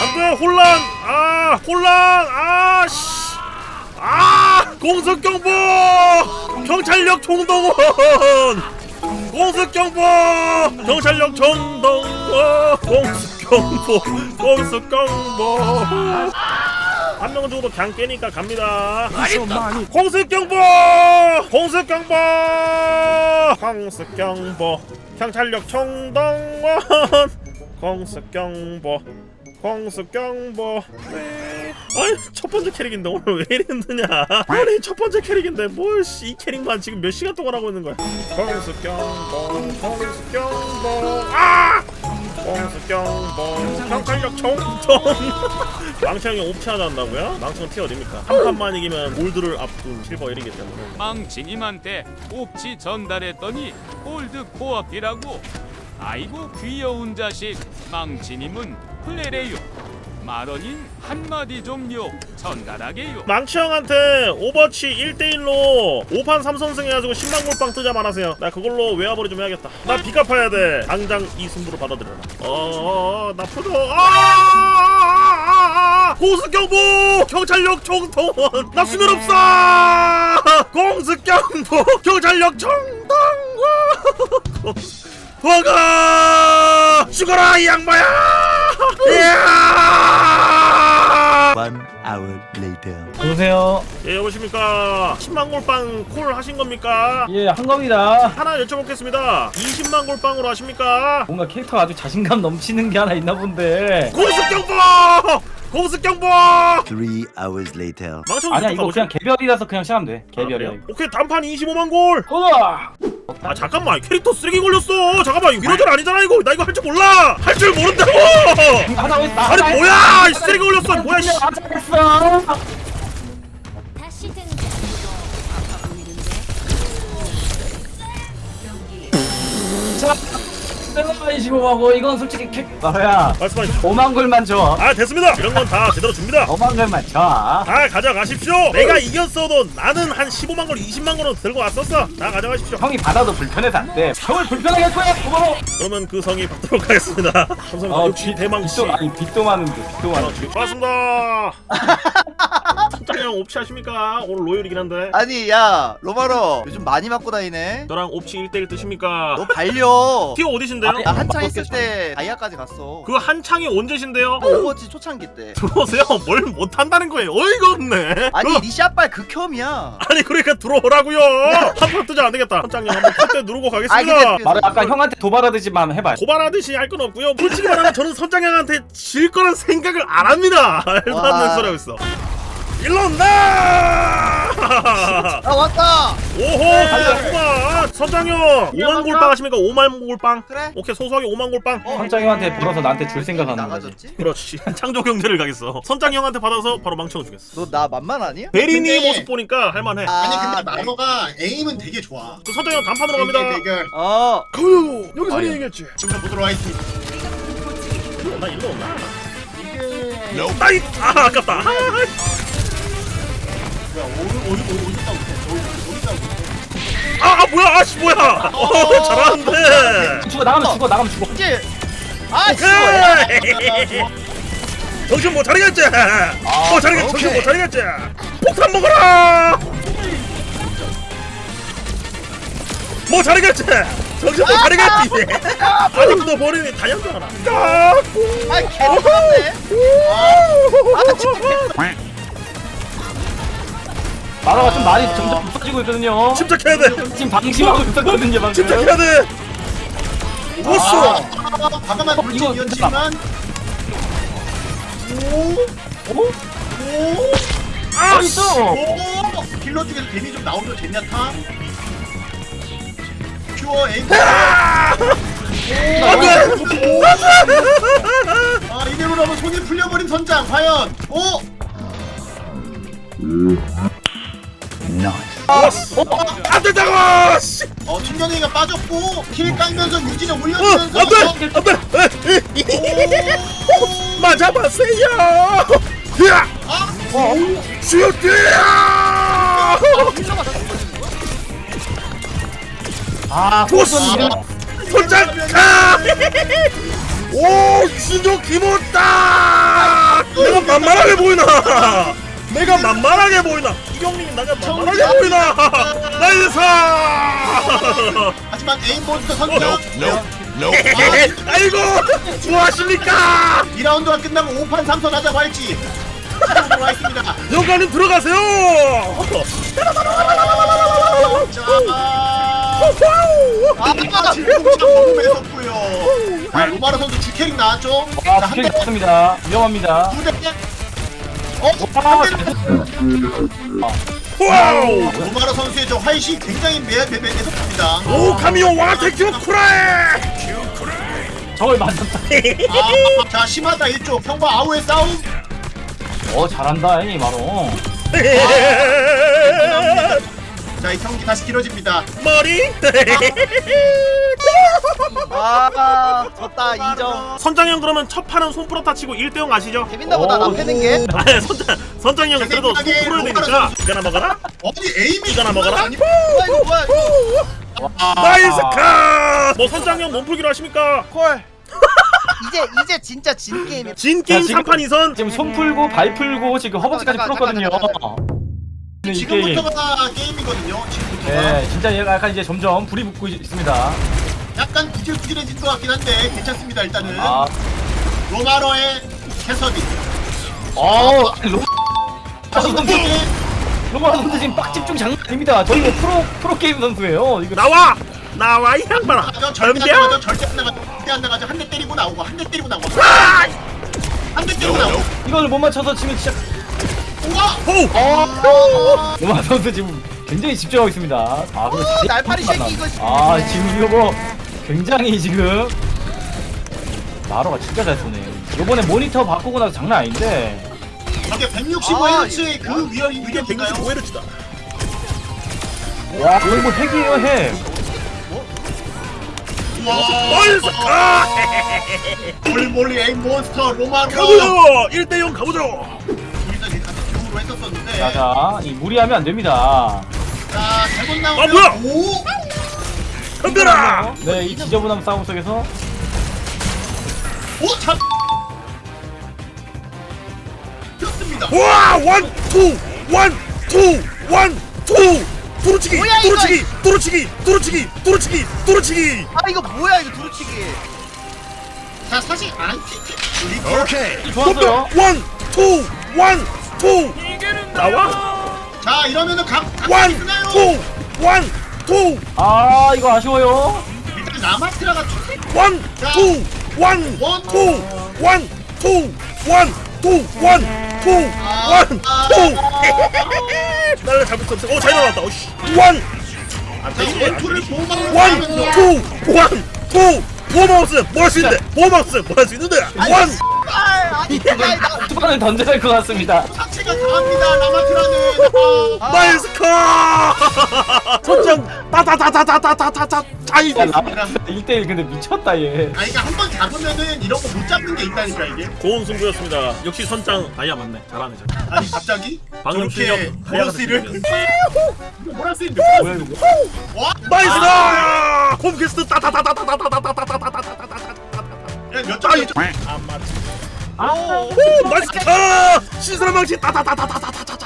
안돼 혼란! 아 혼란! 아씨! 아 공습경보! 경찰력 총동원! 공습경보! 경찰력 총동원! 공습경보! 공습경보! 한 명은 죽어도 그냥 깨니까 갑니다. 공습경보! 공습경보! 공습경보! 경찰력 총동원 공습경보. 네. 아니 첫 번째 캐릭인데 오늘 왜 이리 힘드냐? 아니 첫 번째 캐릭인데 뭘 이 캐릭만 지금 몇 시간 동안 하고 있는 거야? 공습경보 공습경보. 아! 공습경보. 경찰력 총동 망치형이 옵치하자 한다고요? 망치형 티 어딥니까? 한 판만 이기면 골드를 앞둔 실버 1이기 때문에. 망치님한테 옵치 전달했더니 골드 코앞이라고 아이고 귀여운 자식. 망치님은 플레레요. 만원인 한마디 좀요. 전달하게요. 망치 형한테 오버치 1대1로 5판 3선승 해가지고 10만 골빵 뜨자 말하세요. 나 그걸로 외화벌이 좀 해야겠다. 나 비값해야 돼. 당장 이 승부를 받아들여라. 어어어 나 포도 아아아아 공습경보! 경찰력 총동원. 나 수면 없어. 공습경보! 경찰력 총동원 도망가 죽어라 이 양반야 이야 One hour later. 보세요. 예 여보십니까 10만 골빵 콜 하신 겁니까? 예, 한 겁니다. 하나 여쭤보겠습니다 20만 골빵으로 하십니까? 뭔가 캐릭터가 아주 자신감 넘치는 게 하나 있나 본데. 공습경보! 공습경보! Three hours later. 망청 아니야, 이거 그냥 개별이라서 그냥 시작하면 돼. 개별이야. 이거. 오케이 단판 25만 골! 고다! 아 잠깐만 캐릭터 쓰레기 걸렸어 잠깐만 이거 위로전 아니잖아 이거 나 이거 할 줄 몰라 할 줄 모른다고 하다 보니 나 아니 뭐야 이 쓰레기 걸렸어 뭐야 씨. 다시 등장. 내가 25하고 이건 솔직히 캐... 나야. 말씀하십시오 5만 골만 줘. 아 됐습니다 이런 건 다 제대로 줍니다 5만 골만 줘. 다 가져가십시오 내가 이겼어도 나는 한 15만 골 20만 골은 들고 왔었어 다 가져가십시오 형이 받아도 불편해서 안 돼. 형을 불편하게 할 거야. 고마워. 그러면 그 성이 받도록 하겠습니다 감사합니다 어, 역시 빚- 대망치 빚도 아니 빚도 많은데 빚도 많은데. 선장 형 옵치 하십니까? 오늘 로열이긴 한데. 아니 야 로마로 요즘 많이 맞고 다니네. 저랑 옵치 1대1 뜨십니까? 너 발려. 티어 어디신데요? 아니, 나 한창. 있을 때 다이아까지 갔어. 그 한창이 언제신데요? 오버워치 초창기 때. 들어오세요. 뭘 못한다는 거예요. 어이가 없네. 아니 그- 니 샷발 극혐이야. 아니 그러니까 들어오라고요. 한판 뜨자. 안 되겠다. 선장님 한번 컷대 누르고 아, 가겠습니다. 근데- 말을 아까 형한테 도발하듯이만 해봐. 고발하듯이 할 건 없고요. 솔직히 말하면 저는 선장형한테 질 거란 생각을 안 합니다. 말도 안 되는 와. 소리 하고 있어 일로 온다 아 왔다! 오호 달려구만 선장형 5만 골빵 하십니까? 5만 골빵? 그래? 오케이 소소하게 5만 골빵. 어, 선장님한테 벌어서 나한테 줄 생각하는 거지. 나가졌지? 그렇지. 창조 경제를 가겠어. 선장형한테 받아서 바로 망쳐 주겠어. 너 나 만만하니? 베리니 근데- 모습 보니까 할만해. 아니 근데 나- 마로가 에임은 되게 좋아. 그 선장형 단판으로 갑니다. 대결 대결. 어. 가요! 여기서 아니. 얘기했지. 지금 보도록 하겠습니다. 나 일로 온다. 이게 나이! 아 아깝다. 아, 뭐 아, 아 뭐야 아씨 뭐야 어 잘하는데 죽어 나가면 죽어 나가면 죽어. 이제 아 오케이 정신 못 차리겠지 못 차리겠지 정신 오케이. 못 차리겠지 폭탄 먹어라 못 차리겠지 정신 못 차리겠지 너 머리에 다이아잖아 아 개못하네 아 진짜 마라가 좀 많이 점점 부서지고 있거든요. 침착해야 돼. 지금 방심하고 있었거든요 방금. 침착해야 돼. 못써 아, 과감한 이거 돌진이었지만. 아, 있어. 오? 킬러 중에서 데미 좀 나오면 젠야타. 큐어 에임. 안돼! 아 이대로 하면 손이 풀려버린 선장 과연. 오. 아, 안 된다고! 씨! 어 충전이가 빠졌고 킬 깎면서 유지를 어, 올려주면서 안 돼! 어, 안 돼! 에, 오! 맞아봤어요! 야! 아, 어, 슈트! 아! 아, 보스! 손장! 아! 오! 진정 기모다! 내가 만만하게 보이나! 내가 만만하게 보이나? 이경님 나가 만만하게 보이나? 나이스! 하지만 에임보드도 선정 아, 아, 아이고! 뭐하십니까? 2라운드가 끝나고 5판 3선 하자고 할지 들어가있습니다 영가님 들어가세요! 자 아빠 질풍창 너무 매섭고요 로마르 선수 주캐릭 나왔죠 아, 자, 한 스킬 좋습니다. 위험합니다. 두 대, 어? 아, 음. 아, 와우! 노마라 선수의 저 활시 굉장히 매매매매 속합니다. 오 카미오 와테 큐쿠라에! 저걸 맞았다. 아, 자 심하다 1조 평과 아우의 싸움. 어 잘한다 이 바로. 자 이 경기 다시 길어집니다. 머리. 아 졌다 2점 선장이 형 그러면 첫 판은 손프로타 치고 1대0 아시죠? 재밌나보다 나 패는 게 아니 선장 선장이 형 그래도 손 재밌게 풀어야 되니까 이거나 먹어라 아니 에임이 이거나 먹어라. 아니 뭐야 이거 뭐야 나이스 컷뭐 선장 형 몸풀기로 하십니까? 콜 이제 이제 진짜 진 게임이야 진 게임 지금- 3판 2선 지금 손 풀고 발 풀고 지금 허벅지까지 잠깐, 풀었거든요. 잠깐, 근데 이게 지금부터가 게임이거든요. 지금부터가. 예, 진짜 약간 이제 점점 불이 붙고 있- 있습니다. 약간 부질부질해진 것 같긴 한데 괜찮습니다 일단은 아, 로마로의 캐서디 어, 로, 아, 캐서디 로마 선수 지금 빡 집중 장난 아닙니다. 저희는 뭐 프로 프로 게임 선수예요. 이거 나와! 나와 이 양반아! 아, 절대 안 나가죠 절대 안 나가죠 절대 안 나가죠 한 대 때리고 나오고 한 대 때리고 나오고 아! 한 대 때리고 나오고 이걸 못 맞춰서 지금 진짜 우와 호! 어. 로마 선수 지금 굉장히 집중하고 있습니다. 아, 그리고 날파리 새끼 이거 아, 뭐. 지금 이거 뭐 굉장히 지금 마로가 진짜 잘 쏘네. 요번에 모니터 바꾸고 나서 장난 아닌데. 저게 165Hz의 아, 그 아, 위협 이게 165Hz다. 와, 이거 뭐 핵이에요, 핵. 몬스터! 몰몰리 아! 에임 몬스터 로마로. 가보자! 1대0 가보자! 우리도 이제 같이 듀오로 했었었는데. 자, 자, 이 무리하면 안 됩니다. 자, 잘못 나오면 아, 뭐야? 오. 덤벼라! 네, 이 지저분한 싸움 속에서 오, 참! 습니다 와! 원! 투! 원! 투! 원! 투! 두루치기! 뭐야, 이거? 두루치기! 두루치기! 두루치기! 두루치기! 두루치기! 아 이거 뭐야 이거 두루치기 자, 사실 안티 오케이. 네, 좋았어요. 원! 투! 원! 투! 나와! 자, 이러면은 각, 각 원! 투! 원! 투, 아 이거 아쉬워요. 일단 라마트라가 원, 투, 원, 원. 투, 원, 투, 원, 투, 원, 투, 원, 아. 투. 날라 잡을 수 없어. 오, 잘 나왔다. 오, 씨. 원, 아, 원투를 보호막으로 원, 투, 원, 투. 보호막 없으면 뭐할 수 있는데? 보호막 없으면 뭐할 수 있는데? 원. 투바는 던져야 될 것 같습니다. 자체가 강합니다 라마트라는 아, 나이스카! 선정 따다다다다다다다다 차이. 야, 라마트라 1대1 근데 미쳤다, 얘. 아니 그러니까 한 번 잡으면은 이런 거 못 잡는 게 있다니까 이게 고운 승부였습니다. 역시 선장 아야 맞네. 잘하네. 잘. 아니 갑자기 방금 실력 보너스를 뭐라 쓰인데 와? 나이스카! 아! 홈캐스트 따다다다다다다다다다다다다다. 야몇 점이야? 안 맞지 아, 오, 맛있겠다. 신사람 망치 따다다다다다다다.